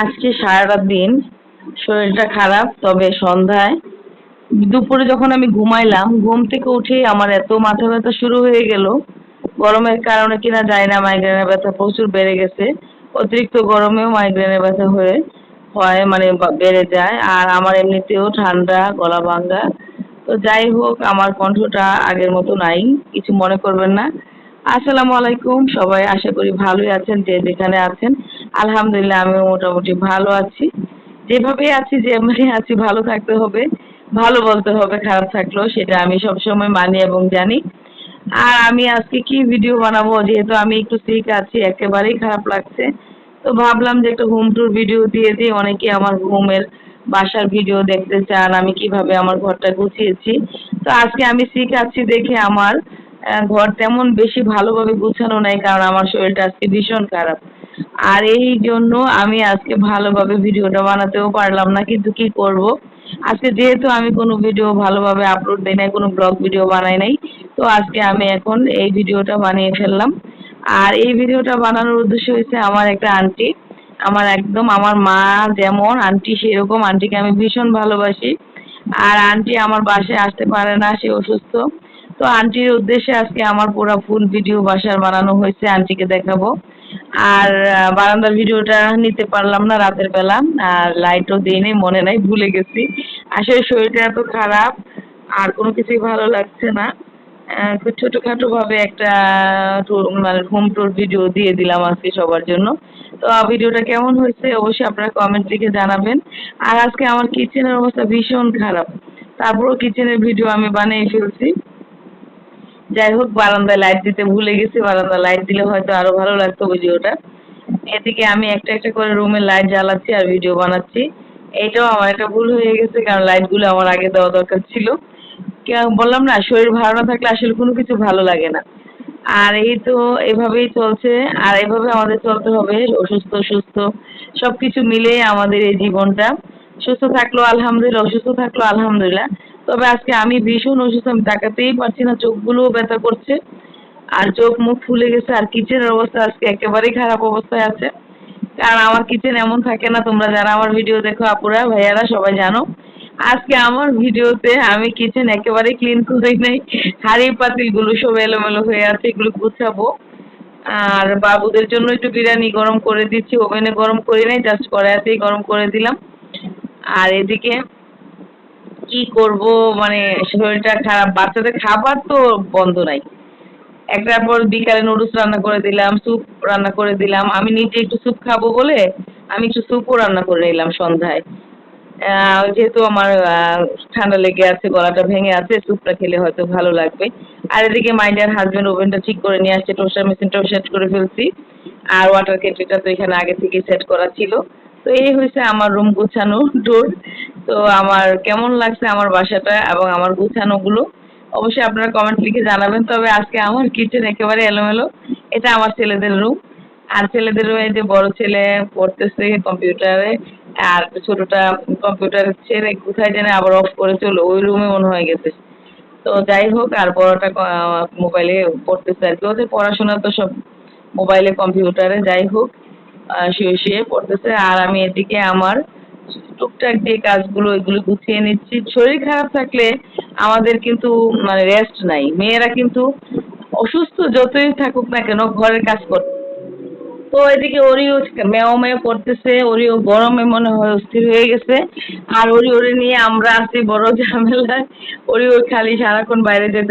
আজকে সারাটা দিন শরীরটা খারাপ, তবে সন্ধ্যায় দুপুরে যখন আমি ঘুমাইলাম, ঘুম থেকে উঠে আমার এত মাথা ব্যথা শুরু হয়ে গেল। গরমের কারণে কিনা যায় না মাইগ্রেনের ব্যথা প্রচুর বেড়ে গেছে। অতিরিক্ত গরমেও মাইগ্রেনের ব্যথা হয়ে, হয় মানে বেড়ে যায়। আর আমার এমনিতেও ঠান্ডা, গলা ভাঙ্গা। তো যাই হোক, আমার কণ্ঠটা আগের মতো নাই, কিছু মনে করবেন না। আসসালামু আলাইকুম, সবাই আশা করি ভালোই আছেন, যে যেখানে আছেন। আলহামদুলিল্লাহ, আমি মোটামুটি ভালো আছি। যেভাবে আছি যেমনি আছি, ভালো থাকতে হবে। ভালো বলতে হবে, খারাপ থাকলেও, সেটা আমি সবসময় মানি এবং জানি। আর আমি আজকে কি ভিডিও বানাবো? যেহেতু আমি একটু সিক আছি, একেবারেই খারাপ লাগছে। তো ভাবলাম যে একটা হোম ট্যুর ভিডিও দিয়ে দিই। অনেকে আমার হোমের বাসার ভিডিও দেখতে চান, আমি কীভাবে আমার ঘরটা গুছিয়েছি। তো আজকে আমি সিক আছি দেখে আমার ঘর তেমন বেশি ভালোভাবে গুছানো নাই, কারণ আমার শরীরটা আজকে ভীষণ খারাপ। আর এই জন্য আমি আজকে ভালোভাবে ভিডিওটা বানাতেও পারলাম না, কিন্তু কি করব? আজকে যেহেতু আমি কোনো ভিডিও ভালোভাবে আপলোড দিই নাই, কোনো ব্লগ ভিডিও বানাই নাই, তো আজকে আমি এখন এই ভিডিওটা বানিয়ে ফেললাম। আর এই ভিডিওটা বানানোর উদ্দেশ্য হয়েছে আমার একটা আন্টি আমার একদম, আমার মা যেমন আন্টি সেরকম আন্টিকে আমি ভীষণ ভালোবাসি। আর আন্টি আমার বাসায় আসতে পারে না, সে অসুস্থ। তো আন্টির উদ্দেশ্যে আজকে আমার পুরো ফুল ভিডিও বাসার বানানো হয়েছে আন্টিকে দেখাবো। আর বারান্দার ভিডিওটা নিতে পারলাম না রাতের বেলা, আর লাইটও দিইনি, মনে নাই, ভুলে গেছি। আসলে শরীরটা এত খারাপ, আর কোনো কিছুই ভালো লাগছে না। ছোটখাটো ভাবে একটা মানে হোম ট্যুর ভিডিও দিয়ে দিলাম আজকে সবার জন্য। তো ভিডিওটা কেমন হয়েছে অবশ্যই আপনারা কমেন্ট লিখে জানাবেন। আর আজকে আমার কিচেনের অবস্থা ভীষণ খারাপ। তারপরেও কিচেনের ভিডিও আমি বানিয়ে ফেলছি। যাই হোক, বারান্দায় লাইট দিতে ভুলে গেছি, বারান্দায় লাইট দিলে হয়তো আরও ভালো লাগতো ভিডিওটা। এদিকে আমি একটা একটা করে রুমে লাইট জ্বালাচ্ছি আর ভিডিও বানাচ্ছি। এইটাও আমার একটা ভুল হয়ে গেছে, কারণ লাইটগুলো আমার আগে দেওয়া দরকার ছিল। বললাম না, শরীর ভালো না থাকলে আসলে কোনো কিছু ভালো লাগে না। আর এই তো এভাবেই চলছে, আর এভাবে আমাদের চলতে হবে, অসুস্থ সুস্থ সবকিছু মিলিয়ে আমাদের এই জীবনটা। সুস্থ থাকল, আলহামদুলিল্লাহ, অসুস্থ থাকল, আলহামদুলিল্লাহ। তবে আজকে আমি ভীষণ অসুস্থ, আমি তাকাতেই পারছি না, চোখগুলোও ব্যথা করছে, আর চোখ মুখ ফুলে গেছে, আর কিচেনের অবস্থা আজকে একেবারেই খারাপ অবস্থায় আছে। কারণ আমার কিচেন এমন থাকে না, তোমরা যারা আমার ভিডিও দেখো, আপুরা, ভাইয়ারা সবাই জানো। আজকে আমার ভিডিওতে আমি কিচেন একেবারে ক্লিন করি নাই, হাড়ি পাতিলগুলো সব এলোমেলো হয়ে আছে, এগুলো গুছাবো। আর বাবুদের জন্য একটু বিরিয়ানি গরম করে দিচ্ছি, ওভেনে গরম করি নাই জাস্ট কড়াইতেই গরম করে দিলাম। আর এদিকে কি করব? মানে শরীরটা খারাপ। বাচ্চাদের খাবার তো বন্ধ নাই। একটার পর বিকালে নুডলস রান্না করে দিলাম স্যুপ রান্না করে দিলাম। আমি নিজে একটু স্যুপ খাব বলে আমি একটু স্যুপও রান্না করে নিলাম সন্ধ্যায়। যেহেতু আমার ঠান্ডা লেগে আছে, গলাটা ভেঙে আছে স্যুপটা খেলে হয়তো ভালো লাগবে। আর এদিকে মাইন্ডার হাজবেন্ড ওভেনটা ঠিক করে নিয়ে আসছে টোস্টার মেশিনটাও সেট করে ফেলছি। আর ওয়াটার কেটলিটা তো এখানে আগে থেকে সেট করা ছিল। তো এই হয়েছে আমার রুম গুছানো ট্যুর তো আমার কেমন লাগছে আমার বাসাটা এবং আমার গুছানোগুলো? অবশ্যই আপনারা কমেন্ট লিখে জানাবেন, তবে আজকে আমার কিচেন একেবারে এলোমেলো। এটা আমার ছেলেদের রুম আর ছেলেদের রুমে যে বড় ছেলে পড়তেছে কম্পিউটারে আর ছোটটা কম্পিউটার ছেড়ে কোথায় জানে আবার অফ করে চলো, ওই রুমে মনে হয়ে গেছে। তো যাই হোক, আর বড়টা মোবাইলে পড়তেছে আর কি। ওদের পড়াশোনা তো সব মোবাইলে কম্পিউটারে যাই হোক শুয়ে শুয়ে পড়তেছে। আর আমি এদিকে আমার টুকটাক যে কাজগুলো, এগুলো গুছিয়ে নিচ্ছি। শরীর খারাপ থাকলে আমাদের কিন্তু মানে রেস্ট নাই। মেয়েরা কিন্তু অসুস্থ যতই থাকুক না কেন ঘরের কাজ কর তো এদিকে ওরিও মেও মেও করতেছে ওরিও গরমে মনে হয় অস্থির হয়ে গেছে। আর ওরি ওরি নিয়ে আমরা আছি বড় ঝামেলায়। ওরিও খালি সারাক্ষণ বাইরে যেতে